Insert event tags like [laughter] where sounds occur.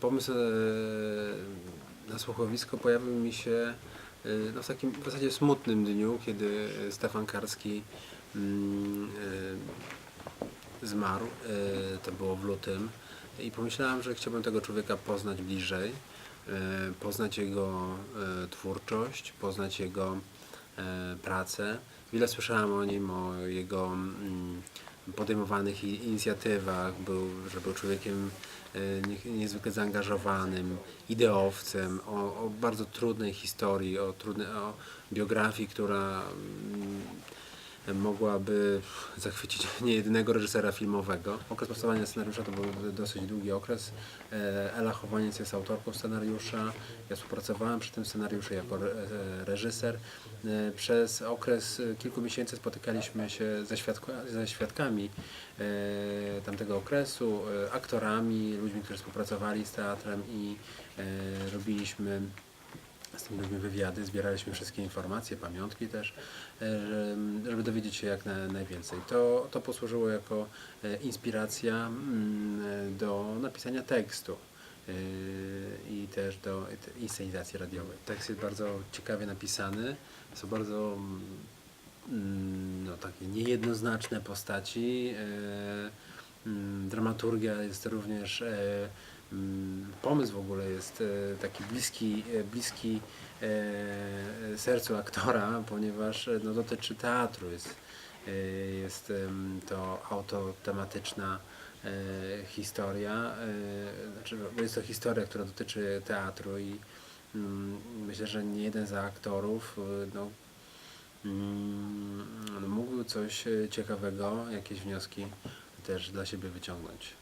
pomysł e, na słuchowisko pojawił mi się e, no, w takim w zasadzie smutnym dniu, kiedy Stefan Karski mm, e, zmarł. To było w lutym. I pomyślałem, że chciałbym tego człowieka poznać bliżej, poznać jego twórczość, poznać jego pracę. Wiele słyszałem o nim, o jego mm, podejmowanych inicjatywach, był, że był człowiekiem e, nie- niezwykle zaangażowanym, ideowcem, o, o bardzo trudnej historii, o, trudnej, o biografii, która mm, mogłaby zachwycić [laughs] niejednego reżysera filmowego. Okres powstawania scenariusza to był dosyć długi okres. E, Ela Chowaniec jest autorką scenariusza. Ja współpracowałem przy tym scenariuszu jako e, reżyser. E, Przez okres kilku miesięcy spotykaliśmy się ze, ze świadkami tamtego okresu, aktorami, ludźmi, którzy współpracowali z teatrem i robiliśmy ludźmi wywiady, zbieraliśmy wszystkie informacje, pamiątki też, e, że- żeby dowiedzieć się jak na, najwięcej. To, to posłużyło jako e, inspiracja mm, e, do napisania tekstu i też do inscenizacji radiowej. Tekst jest bardzo ciekawie napisany, są bardzo mm, no, takie niejednoznaczne postaci. mm, Dramaturgia jest również, pomysł w ogóle jest e, taki bliski, e, bliski e, sercu aktora, ponieważ no, dotyczy teatru. Jest, jest to autotematyczna historia, znaczy jest to historia, która dotyczy teatru i mm, myślę, że nie jeden z aktorów no, mm, mógł coś ciekawego, jakieś wnioski też dla siebie wyciągnąć.